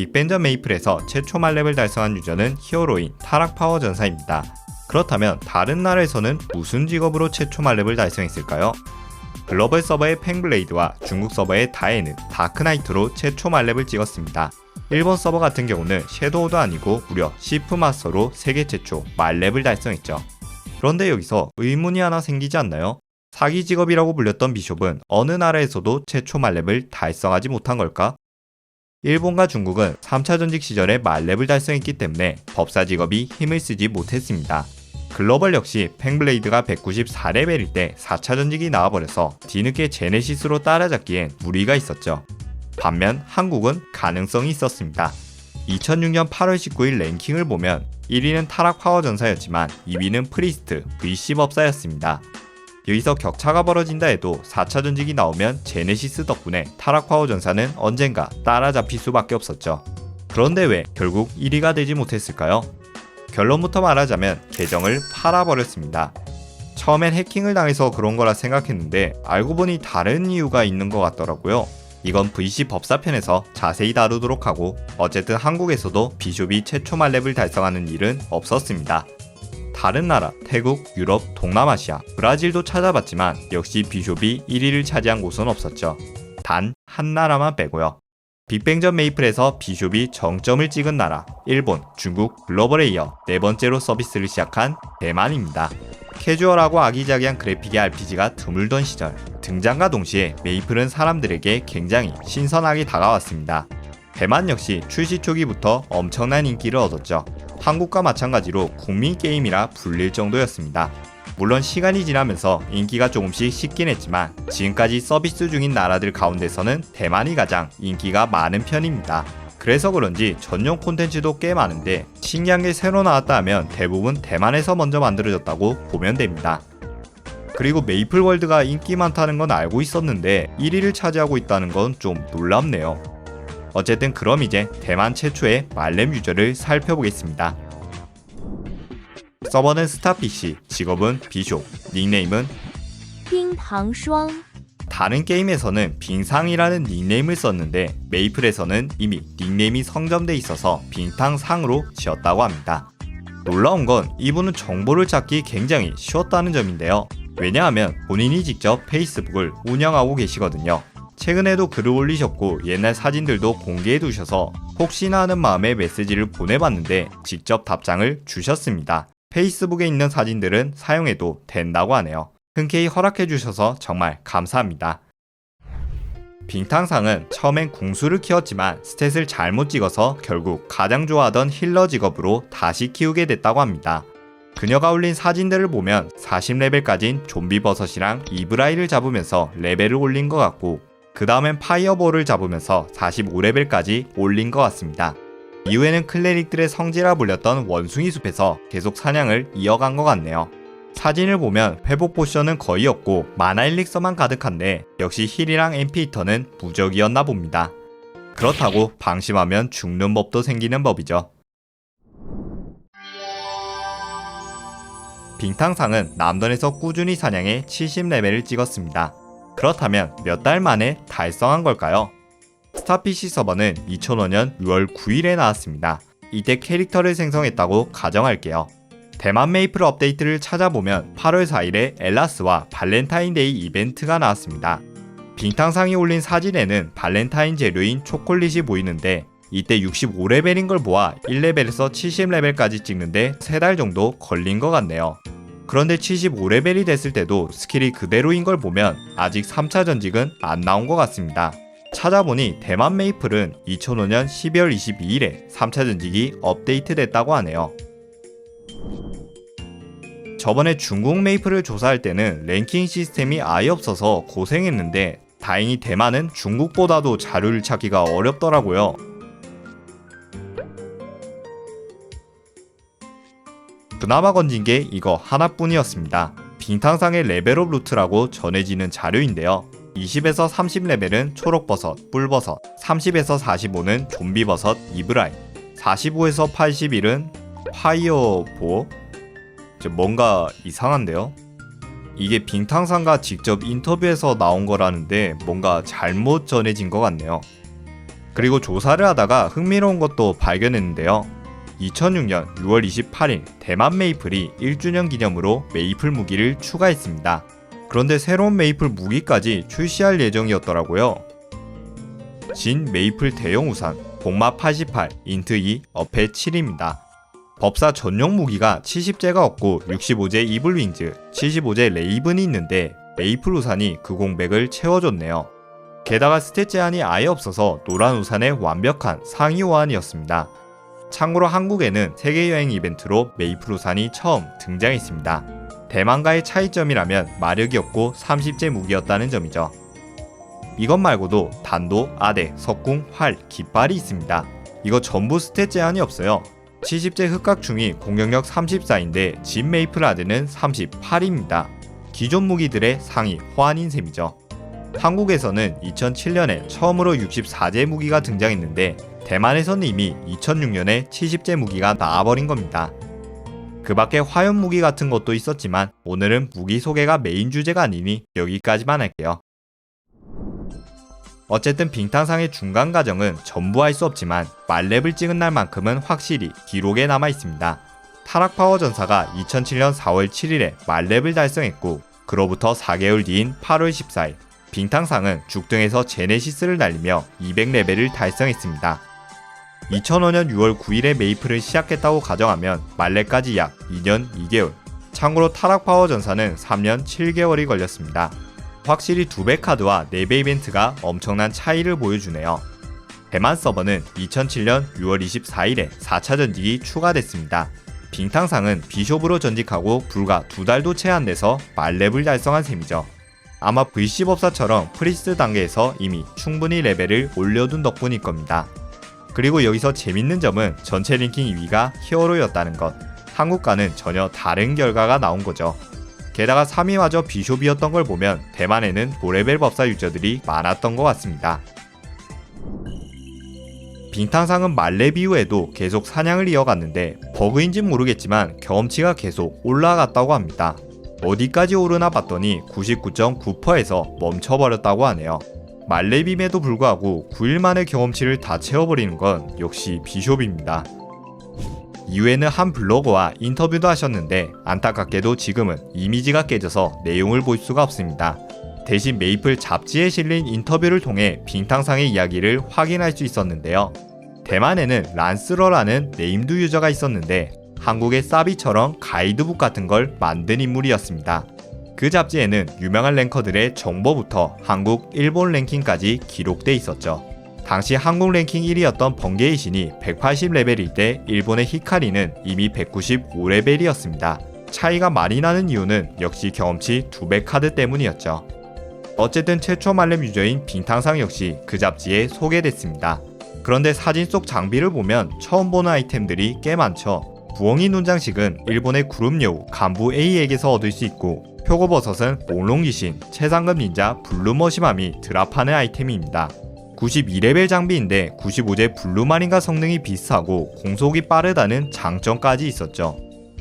빅벤저 메이플에서 최초 만렙을 달성한 유저는 히어로인 타락 파워 전사입니다. 그렇다면 다른 나라에서는 무슨 직업으로 최초 만렙을 달성했을까요? 글로벌 서버의 팽블레이드와 중국 서버의 다에는 다크나이트로 최초 만렙을 찍었습니다. 일본 서버 같은 경우는 섀도우도 아니고 무려 시프 마스터로 세계 최초 만렙을 달성했죠. 그런데 여기서 의문이 하나 생기지 않나요? 사기 직업이라고 불렸던 비숍은 어느 나라에서도 최초 만렙을 달성하지 못한 걸까? 일본과 중국은 3차 전직 시절에 만렙을 달성했기 때문에 법사 직업이 힘을 쓰지 못했습니다. 글로벌 역시 팽블레이드가 194레벨일 때 4차 전직이 나와버려서 뒤늦게 제네시스로 따라잡기엔 무리가 있었죠. 반면 한국은 가능성이 있었습니다. 2006년 8월 19일 랭킹을 보면 1위는 타락 파워 전사였지만 2위는 프리스트 VC 법사였습니다. 여기서 격차가 벌어진다 해도 4차 전직이 나오면 제네시스 덕분에 타락 파워 전사는 언젠가 따라잡힐 수밖에 없었죠. 그런데 왜 결국 1위가 되지 못했을까요? 결론부터 말하자면 계정을 팔아버렸습니다. 처음엔 해킹을 당해서 그런 거라 생각했는데 알고 보니 다른 이유가 있는 것 같더라고요. 이건 VC 법사편에서 자세히 다루도록 하고 어쨌든 한국에서도 비숍이 최초 만렙을 달성하는 일은 없었습니다. 다른 나라, 태국, 유럽, 동남아시아, 브라질도 찾아봤지만 역시 비숍이 1위를 차지한 곳은 없었죠. 단 한 나라만 빼고요. 빅뱅전 메이플에서 비숍이 정점을 찍은 나라, 일본, 중국, 글로벌에 이어 네 번째로 서비스를 시작한 대만입니다. 캐주얼하고 아기자기한 그래픽의 RPG가 드물던 시절, 등장과 동시에 메이플은 사람들에게 굉장히 신선하게 다가왔습니다. 대만 역시 출시 초기부터 엄청난 인기를 얻었죠. 한국과 마찬가지로 국민 게임이라 불릴 정도였습니다. 물론 시간이 지나면서 인기가 조금씩 식긴 했지만 지금까지 서비스 중인 나라들 가운데서는 대만이 가장 인기가 많은 편입니다. 그래서 그런지 전용 콘텐츠도 꽤 많은데 신기한 게 새로 나왔다 하면 대부분 대만에서 먼저 만들어졌다고 보면 됩니다. 그리고 메이플 월드가 인기 많다는 건 알고 있었는데 1위를 차지하고 있다는 건 좀 놀랍네요. 어쨌든 그럼 이제 대만 최초의 말렘 유저를 살펴보겠습니다. 서버는 스타피시, 직업은 비숍, 닉네임은 빙당霜다른 게임에서는 빙상이라는 닉네임을 썼는데 메이플에서는 이미 닉네임이 성점돼 있어서 빙탕상으로 지었다고 합니다. 놀라운 건 이분은 정보를 찾기 굉장히 쉬웠다는 점인데요. 왜냐하면 본인이 직접 페이스북을 운영하고 계시거든요. 최근에도 글을 올리셨고 옛날 사진들도 공개해 두셔서 혹시나 하는 마음에 메시지를 보내봤는데 직접 답장을 주셨습니다. 페이스북에 있는 사진들은 사용해도 된다고 하네요. 흔쾌히 허락해 주셔서 정말 감사합니다. 빙탕상은 처음엔 궁수를 키웠지만 스탯을 잘못 찍어서 결국 가장 좋아하던 힐러 직업으로 다시 키우게 됐다고 합니다. 그녀가 올린 사진들을 보면 40레벨까진 좀비 버섯이랑 이브라이를 잡으면서 레벨을 올린 것 같고 그 다음엔 파이어볼을 잡으면서 45레벨까지 올린 것 같습니다. 이후에는 클레릭들의 성지라 불렸던 원숭이 숲에서 계속 사냥을 이어간 것 같네요. 사진을 보면 회복 포션은 거의 없고 마나 일릭서만 가득한데 역시 힐이랑 MP 히터는 무적이었나 봅니다. 그렇다고 방심하면 죽는 법도 생기는 법이죠. 빙탕상은 남던에서 꾸준히 사냥해 70레벨을 찍었습니다. 그렇다면 몇 달 만에 달성한 걸까요? 스타PC 서버는 2005년 6월 9일에 나왔습니다. 이때 캐릭터를 생성했다고 가정할게요. 대만 메이플 업데이트를 찾아보면 8월 4일에 엘라스와 발렌타인데이 이벤트가 나왔습니다. 빙탕상이 올린 사진에는 발렌타인 재료인 초콜릿이 보이는데 이때 65레벨인 걸 보아 1레벨에서 70레벨까지 찍는데 3달 정도 걸린 것 같네요. 그런데 75레벨이 됐을 때도 스킬이 그대로인 걸 보면 아직 3차 전직은 안 나온 것 같습니다. 찾아보니 대만 메이플은 2005년 12월 22일에 3차 전직이 업데이트 됐다고 하네요. 저번에 중국 메이플을 조사할 때는 랭킹 시스템이 아예 없어서 고생했는데 다행히 대만은 중국보다도 자료를 찾기가 어렵더라고요. 그나마 건진 게 이거 하나뿐이었습니다. 빙탕상의 레벨업 루트라고 전해지는 자료인데요. 20에서 30레벨은 초록버섯, 뿔버섯, 30에서 45는 좀비버섯, 이브라이, 45에서 81은 파이어보, 뭔가 이상한데요? 이게 빙탕상과 직접 인터뷰에서 나온 거라는데 뭔가 잘못 전해진 것 같네요. 그리고 조사를 하다가 흥미로운 것도 발견했는데요. 2006년 6월 28일 대만 메이플이 1주년 기념으로 메이플 무기를 추가했습니다. 그런데 새로운 메이플 무기까지 출시할 예정이었더라고요. 진 메이플 대형 우산 복마 88 인트 2 어페 7입니다. 법사 전용 무기가 70제가 없고 65제 이블윙즈, 75제 레이븐이 있는데 메이플 우산이 그 공백을 채워줬네요. 게다가 스탯 제한이 아예 없어서 노란 우산의 완벽한 상위 호환이었습니다. 참고로 한국에는 세계 여행 이벤트로 메이플 우산이 처음 등장했습니다. 대만과의 차이점이라면 마력이 없고 30제 무기였다는 점이죠. 이것 말고도 단도, 아대, 석궁, 활, 깃발이 있습니다. 이거 전부 스탯 제한이 없어요. 70제 흑각충이 공격력 34인데 진 메이플 아드는 38입니다. 기존 무기들의 상위 호환인 셈이죠. 한국에서는 2007년에 처음으로 64제 무기가 등장했는데 대만에서는 이미 2006년에 70제 무기가 나와버린 겁니다. 그 밖에 화염 무기 같은 것도 있었지만 오늘은 무기 소개가 메인 주제가 아니니 여기까지만 할게요. 어쨌든 빙탕상의 중간 과정은 전부 할수 없지만 말렙을 찍은 날만큼은 확실히 기록에 남아 있습니다. 타락파워 전사가 2007년 4월 7일에 말렙을 달성했고 그로부터 4개월 뒤인 8월 14일 빙탕상은 죽등에서 제네시스를 날리며 200레벨을 달성했습니다. 2005년 6월 9일에 메이플을 시작했다고 가정하면 말렙까지 약 2년 2개월 참고로 타락파워 전사는 3년 7개월이 걸렸습니다. 확실히 두 배 카드와 4배 이벤트가 엄청난 차이를 보여주네요. 대만 서버는 2007년 6월 24일에 4차 전직이 추가됐습니다. 빙탕상은 비숍으로 전직하고 불과 두 달도 채 안 돼서 말렙을 달성한 셈이죠. 아마 VC 법사처럼 프리스트 단계에서 이미 충분히 레벨을 올려둔 덕분일 겁니다. 그리고 여기서 재밌는 점은 전체 랭킹 2위가 히어로였다는 것. 한국과는 전혀 다른 결과가 나온 거죠. 게다가 3위마저 비숍이었던 걸 보면 대만에는 고레벨 법사 유저들이 많았던 것 같습니다. 빙탕상은 말렙 이후에도 계속 사냥을 이어갔는데 버그인진 모르겠지만 경험치가 계속 올라갔다고 합니다. 어디까지 오르나 봤더니 99.9%에서 멈춰버렸다고 하네요. 말렙임에도 불구하고 9일 만에 경험치를 다 채워버리는 건 역시 비숍입니다. 이후에는 한 블로거와 인터뷰도 하셨는데 안타깝게도 지금은 이미지가 깨져서 내용을 볼 수가 없습니다. 대신 메이플 잡지에 실린 인터뷰를 통해 빙탕상의 이야기를 확인할 수 있었는데요. 대만에는 란스러라는 네임드 유저가 있었는데 한국의 사비처럼 가이드북 같은 걸 만든 인물이었습니다. 그 잡지에는 유명한 랭커들의 정보부터 한국, 일본 랭킹까지 기록돼 있었죠. 당시 한국 랭킹 1위였던 번개의 신이 180레벨일 때 일본의 히카리는 이미 195레벨이었습니다. 차이가 많이 나는 이유는 역시 경험치 2배 카드 때문이었죠. 어쨌든 최초 말렘 유저인 빙탕상 역시 그 잡지에 소개됐습니다. 그런데 사진 속 장비를 보면 처음 보는 아이템들이 꽤 많죠. 부엉이 눈장식은 일본의 그룹 여우 간부 A에게서 얻을 수 있고 표고버섯은 몽롱귀신, 최상급 닌자 블루머시맘이 드랍하는 아이템입니다. 92레벨 장비인데 95제 블루마린과 성능이 비슷하고 공속이 빠르다는 장점까지 있었죠.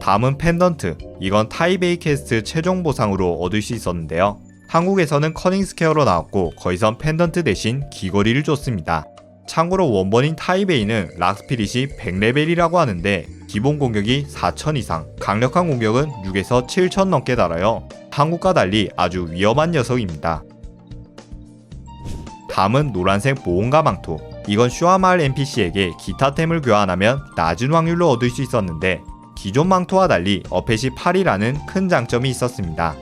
다음은 펜던트. 이건 타이베이 캐스트 최종 보상으로 얻을 수 있었는데요. 한국에서는 커닝 스퀘어로 나왔고 거기선 펜던트 대신 귀걸이를 줬습니다. 참고로 원본인 타이베이는 락스피릿이 100레벨이라고 하는데 기본 공격이 4000 이상, 강력한 공격은 6에서 7000 넘게 달아요. 한국과 달리 아주 위험한 녀석입니다. 다음은 노란색 보온가 망토. 이건 슈아마을 NPC에게 기타템을 교환하면 낮은 확률로 얻을 수 있었는데 기존 망토와 달리 어펫이 8이라는 큰 장점이 있었습니다.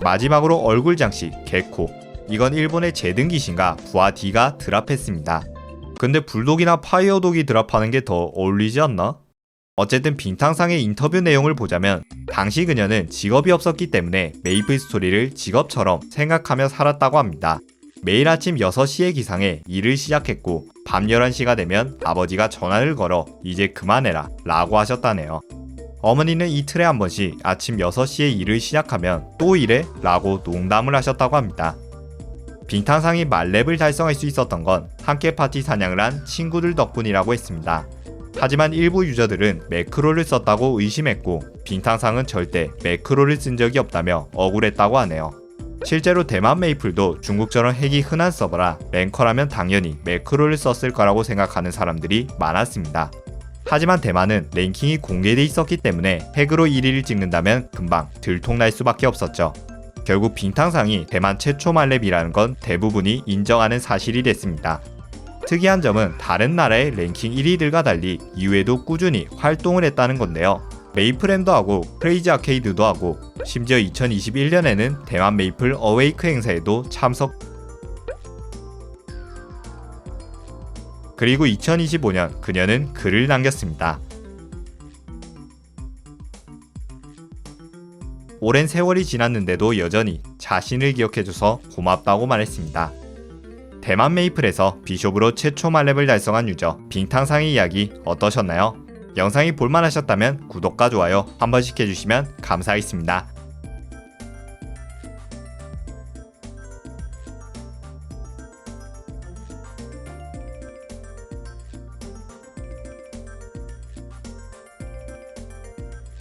마지막으로 얼굴 장식 개코. 이건 일본의 제등기신과 부하 D가 드랍했습니다. 근데 불독이나 파이어독이 드랍하는 게 더 어울리지 않나? 어쨌든 빙탕상의 인터뷰 내용을 보자면 당시 그녀는 직업이 없었기 때문에 메이플 스토리를 직업처럼 생각하며 살았다고 합니다. 매일 아침 6시에 기상해 일을 시작했고 밤 11시가 되면 아버지가 전화를 걸어 이제 그만해라 라고 하셨다네요. 어머니는 이틀에 한 번씩 아침 6시에 일을 시작하면 또 일해? 라고 농담을 하셨다고 합니다. 빙탕상이 말렙을 달성할 수 있었던 건 함께 파티 사냥을 한 친구들 덕분이라고 했습니다. 하지만 일부 유저들은 매크로를 썼다고 의심했고 빙탕상은 절대 매크로를 쓴 적이 없다며 억울했다고 하네요. 실제로 대만 메이플도 중국처럼 핵이 흔한 서버라 랭커라면 당연히 매크로를 썼을 거라고 생각하는 사람들이 많았습니다. 하지만 대만은 랭킹이 공개돼 있었기 때문에 핵으로 1위를 찍는다면 금방 들통날 수밖에 없었죠. 결국 빙탕상이 대만 최초 말렙이라는 건 대부분이 인정하는 사실이 됐습니다. 특이한 점은 다른 나라의 랭킹 1위들과 달리 이후에도 꾸준히 활동을 했다는 건데요. 메이플엠도 하고 크레이지 아케이드도 하고 심지어 2021년에는 대만 메이플 어웨이크 행사에도 참석 그리고 2025년 그녀는 글을 남겼습니다. 오랜 세월이 지났는데도 여전히 자신을 기억해줘서 고맙다고 말했습니다. 대만 메이플에서 비숍으로 최초 말렙을 달성한 유저 빙탕상의 이야기 어떠셨나요? 영상이 볼만하셨다면 구독과 좋아요 한 번씩 해주시면 감사하겠습니다.